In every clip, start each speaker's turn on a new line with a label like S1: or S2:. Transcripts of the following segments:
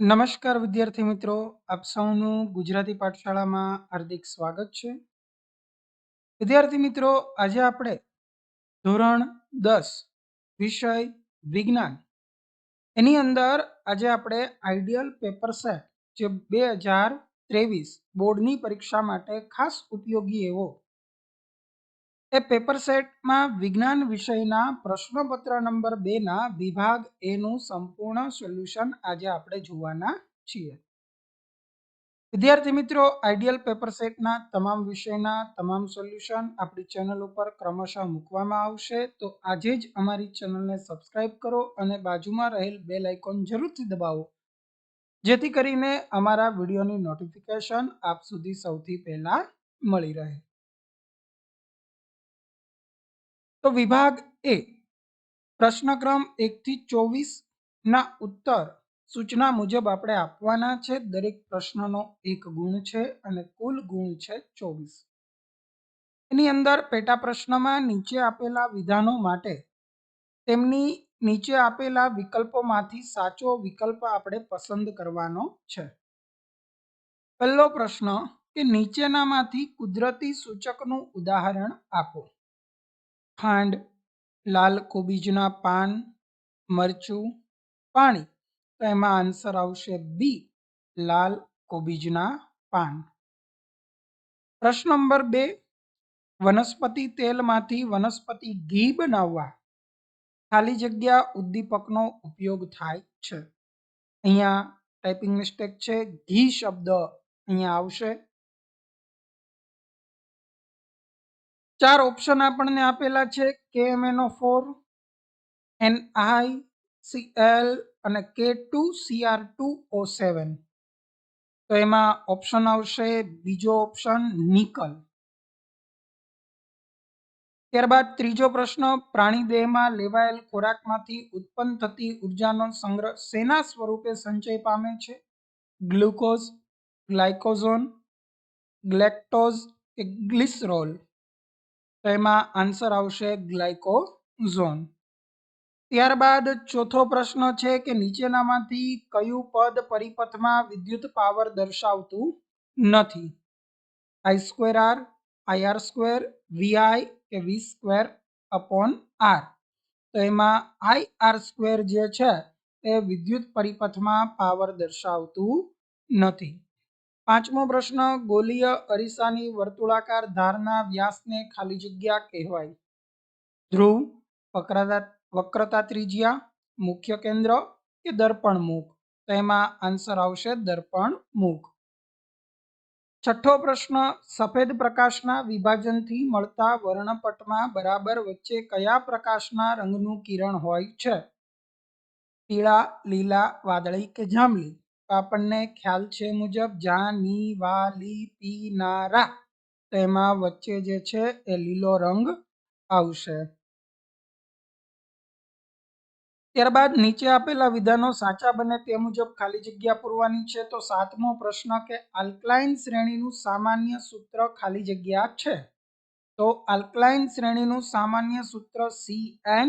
S1: નમસ્કાર વિદ્યાર્થી મિત્રો, આપ સૌનું ગુજરાતી પાઠશાળામાં હાર્દિક સ્વાગત છે. વિદ્યાર્થી મિત્રો, આજે આપણે ધોરણ દસ, વિષય વિજ્ઞાન, એની અંદર આજે આપણે આઈડિયલ પેપર સેટ જે બે હજાર ત્રેવીસ બોર્ડની પરીક્ષા માટે ખાસ ઉપયોગી એવો એ પેપર સેટમાં વિજ્ઞાન વિષયના પ્રશ્નપત્ર નંબર બેના વિભાગ એનું સંપૂર્ણ સોલ્યુશન આજે આપણે જોવાના છીએ. વિદ્યાર્થી મિત્રો આઈડિયલ પેપર સેટના તમામ વિષયના તમામ સોલ્યુશન આપણી ચેનલ ઉપર ક્રમશઃ મૂકવામાં આવશે. તો આજે જ અમારી ચેનલને સબસ્ક્રાઇબ કરો અને બાજુમાં રહેલ બેલ આઇકોન જરૂરથી દબાવો. જેથી કરીને અમારા વિડીયોની નોટિફિકેશન આપ સુધી સૌથી પહેલાં મળી રહે. તો વિભાગ એ પ્રશ્નક્રમ એકથી ચોવીસના ઉત્તર સૂચના મુજબ આપણે આપવાના છે. દરેક પ્રશ્નનો એક ગુણ છે અને કુલ ગુણ છે ચોવીસ. એની અંદર પેટા પ્રશ્નમાં નીચે આપેલા વિધાનો માટે તેમની નીચે આપેલા વિકલ્પોમાંથી સાચો વિકલ્પ આપણે પસંદ કરવાનો છે. પહેલો પ્રશ્ન કે નીચેનામાંથી કુદરતી સૂચકનું ઉદાહરણ આપો. ખાંડ, લાલ કોબીજના પાન, મરચું, પાણી. તો એમાં આન્સર આવશે બી લાલ કોબીજના પાન. પ્રશ્ન નંબર બે, વનસ્પતિ તેલમાંથી વનસ્પતિ ઘી બનાવવા. ખાલી જગ્યા ઉદ્દીપકનો ઉપયોગ થાય છે. અહીંયા ટાઈપિંગ મિસ્ટેક છે. ઘી શબ્દ અહીંયા આવશે. ચાર ઓપ્શન આપણને આપેલા છે. K M N O four N I C L અને K two C R two O seven તો એમાં ઓપ્શન આવશે. બીજો ઓપ્શન નિકલ. ત્યારબાદ ત્રીજો પ્રશ્ન પ્રાણી દેહમાં લેવાયેલ ખોરાકમાંથી ઉત્પન્ન થતી ઉર્જાનો સંગ્રહ શેના સ્વરૂપે સંચય પામે છે? ગ્લુકોઝ, ગ્લાયકોઝોન, ગ્લેક્ટોઝ કે ગ્લિસરોલ? તો એમાં આન્સર આવશે ગ્લાયકોઝોન. ત્યારબાદ ચોથો પ્રશ્ન છે કે નીચેનામાંથી કયું પદ પરિપથમાં વિદ્યુત પાવર દર્શાવતું નથી? I square R I R square V I કે વી સ્ક્વેર અપોન આર તો એમાં આઈ આર સ્ક્વેર જે છે એ વિદ્યુત પરિપથમાં પાવર દર્શાવતું નથી. પાંચમો પ્રશ્ન, ગોલીય અરીસાની વર્તુળાકાર ધારના વ્યાસને ખાલી જગ્યા કહેવાય. ધ્રુવ, વક્રતા ત્રિજ્યા મુખ્ય કેન્દ્ર કે દર્પણ મુખ? તો એમાં આન્સર આવશે દર્પણ મુખ. છઠ્ઠો પ્રશ્ન, સફેદ પ્રકાશના વિભાજનથી મળતા વર્ણપટમાં બરાબર વચ્ચે કયા પ્રકાશના રંગનું કિરણ હોય છે? પીળા, લીલા, વાદળી કે જાંબલી? આપણને ખ્યાલ છે મુજબ જાની વાલી પીનારા તો વચ્ચે જે છે એ લીલો રંગ આવશે. ત્યારબાદ નીચે આપેલા વિધાનો સાચા બને તે મુજબ ખાલી જગ્યા પૂરવાની છે. તો સાતમો પ્રશ્ન કે આલ્કલાઇન શ્રેણીનું સામાન્ય સૂત્ર ખાલી જગ્યા છે? તો આલ્કલાઇન શ્રેણીનું સામાન્ય સૂત્ર C N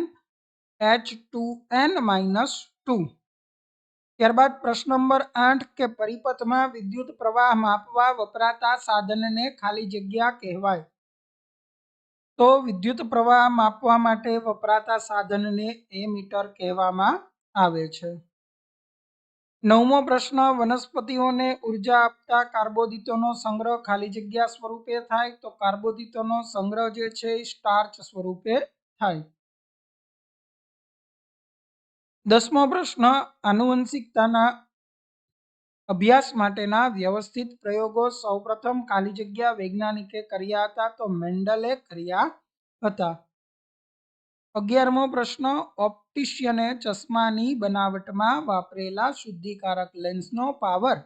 S1: H two N minus two. ત્યારબાદ પ્રશ્ન નંબર આઠ કે પરિપથમાં વિદ્યુત પ્રવાહ માપવા વપરાતા સાધનને ખાલી જગ્યા કહેવાય. તો વિદ્યુત પ્રવાહ માપવા માટે વપરાતા સાધનને એ મીટર કહેવામાં આવે છે. નવમો પ્રશ્ન, વનસ્પતિઓને ઊર્જા આપતા કાર્બોદિતોનો સંગ્રહ ખાલી જગ્યા સ્વરૂપે થાય તો કાર્બોદિતોનો સંગ્રહ જે છે એ સ્ટાર્ચ સ્વરૂપે થાય. દસમો પ્રશ્ન, આનુવંશિકતાના અભ્યાસ માટેના વ્યવસ્થિત પ્રયોગો સૌપ્રથમ ખાલી જગ્યા વૈજ્ઞાનિકે કર્યા હતા તો મેન્ડલે કર્યા હતા. અગિયારમો પ્રશ્ન, ઓપ્ટિશિયને ચશ્માની બનાવટમાં વાપરેલા શુદ્ધિકારક લેન્સનો પાવર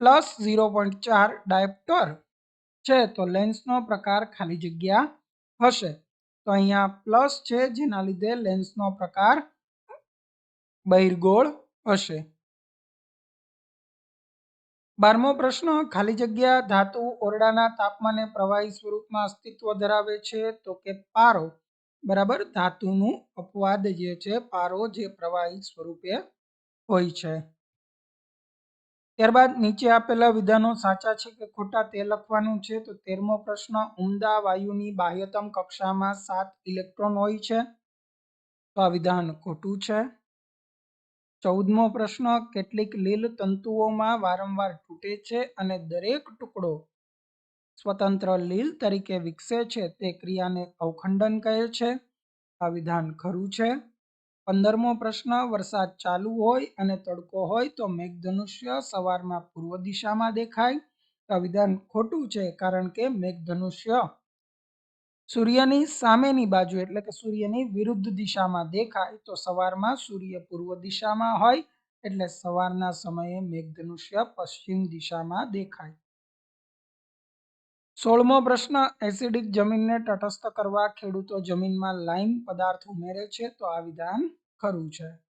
S1: પ્લસ ઝીરો પોઈન્ટ ચાર ડાયપ્ટર છે તો લેન્સનો પ્રકાર ખાલી જગ્યા હશે. તો અહીંયા પ્લસ છે, જેના લીધે લેન્સનો પ્રકાર બહિર્ગોળ હશે. બારમો પ્રશ્ન, ખાલી જગ્યા ધાતુ ઓરડાના તાપમાને પ્રવાહી સ્વરૂપમાં અસ્તિત્વ ધરાવે છે તો કે પારો? બરાબર, ધાતુનું અપવાદ જે છે, પારો જે પ્રવાહી સ્વરૂપે હોય છે. ત્યારબાદ નીચે આપેલા વિધાનો સાચા છે કે ખોટા તે લખવાનું છે તો તેરમો પ્રશ્ન, ઉમદા વાયુની બાહ્યતમ કક્ષામાં સાત ઇલેક્ટ્રોન હોય છે. તો આ વિધાન ખોટું છે. ચૌદમો પ્રશ્ન, કેટલીક લીલ તંતુઓમાં વારંવાર તૂટે છે અને દરેક ટુકડો સ્વતંત્ર લીલ તરીકે વિકસે છે, તે ક્રિયાને અવખંડન કહે છે. આ વિધાન ખરું છે. પંદરમો પ્રશ્ન, વરસાદ ચાલુ હોય અને તડકો હોય તો મેઘધનુષ્ય સવારમાં પૂર્વ દિશામાં દેખાય. આ વિધાન ખોટું છે કારણ કે મેઘધનુષ્ય સૂર્યની સામેની બાજુ, એટલે કે સૂર્યની વિરુદ્ધ દિશામાં દેખાય, તો સવારમાં સૂર્ય પૂર્વ દિશામાં હોય, એટલે સવારના સમયે મેઘધનુષ્ય પશ્ચિમ દિશામાં દેખાય. સોળમો પ્રશ્ન, એસિડિક જમીનને તટસ્થ કરવા ખેડૂતો જમીનમાં લાઈમ પદાર્થ ઉમેરે છે, તો આ વિધાન ખરું છે.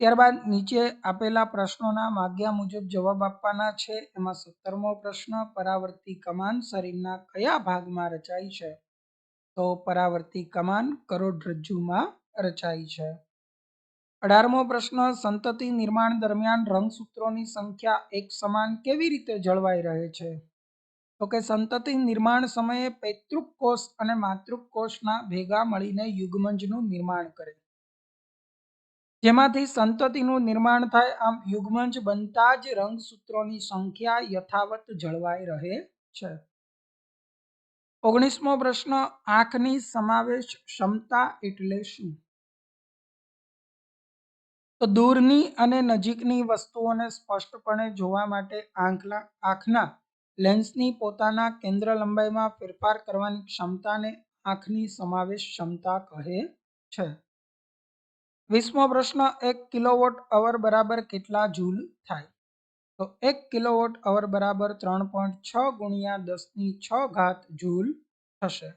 S1: ત્યારબાદ નીચે આપેલા પ્રશ્નોના માગ્યા મુજબ જવાબ આપવાના છે. એમાં સત્તરમો પ્રશ્ન, પરાવર્તી કમાન શરીરના કયા ભાગમાં રચાય છે? તો પરાવર્તી કમાન કરોડરજ્જુમાં રચાય છે. અઢારમો પ્રશ્ન, સંતતિ નિર્માણ દરમિયાન રંગસૂત્રોની સંખ્યા એક સમાન કેવી રીતે જળવાઈ રહે છે? તો કે સંતતિ નિર્માણ સમયે પૈતૃક કોષ અને માતૃક કોષના ભેગા મળીને યુગ્મંજનું નિર્માણ કરે. જેમાંથી સંતતિનું નિર્માણ થાય, આમ યુગ્મંજ બનતા જ રંગસૂત્રોની સંખ્યા યથાવત જળવાઈ રહે છે. ઓગણીસમો પ્રશ્ન, આંખની સમાવેશ ક્ષમતા એટલે શું? તો દૂરની અને નજીકની વસ્તુઓને સ્પષ્ટપણે જોવા માટે આંખના આંખના લેન્સની પોતાના કેન્દ્ર લંબાઈમાં ફેરફાર કરવાની ક્ષમતાને આંખની સમાવેશ ક્ષમતા કહે છે. વીસમો પ્રશ્ન એક કિલોવોટ અવર બરાબર કેટલા જૂલ થાય? તો એક કિલોવોટ અવર બરાબર ત્રણ પોઈન્ટ છ ગુણ્યા દસની છ ઘાત જૂલ થશે.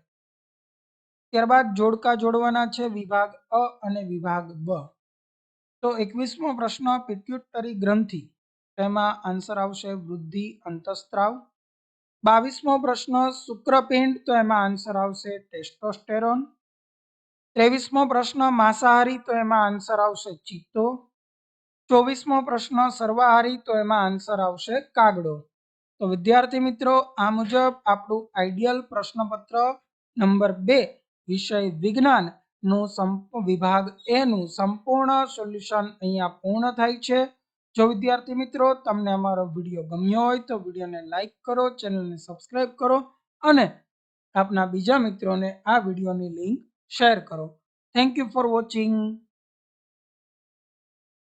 S1: ત્યારબાદ જોડકા જોડવાના છે વિભાગ અ અને વિભાગ બ. તો એકવીસમો પ્રશ્ન પિટ્યુટરી ગ્રંથિ, તેમાં આન્સર આવશે વૃદ્ધિ અંતસ્ત્રાવ. બાવીસમો પ્રશ્ન શુક્રપિંડ, તો એમાં આન્સર આવશે ટેસ્ટોસ્ટેરોન. ત્રેવીસમો પ્રશ્ન, માંસાહારી તો એમાં આન્સર આવશે ચિત્તો. ચોવીસમો પ્રશ્ન, સર્વાહારી તો એમાં આન્સર આવશે કાગડો. તો વિદ્યાર્થી મિત્રો, આ મુજબ આપણું આઈડિયલ પ્રશ્નપત્ર નંબર બે, વિષય વિજ્ઞાનનું વિભાગ એનું સંપૂર્ણ સોલ્યુશન અહીંયા પૂર્ણ થાય છે. જો વિદ્યાર્થી મિત્રો, તમને અમારો વીડિયો ગમ્યો હોય તો વિડીયોને લાઇક કરો, ચેનલને સબસ્ક્રાઈબ કરો અને આપના બીજા મિત્રોને આ વિડીયોની લિંક શેર કરો. Thank you for watching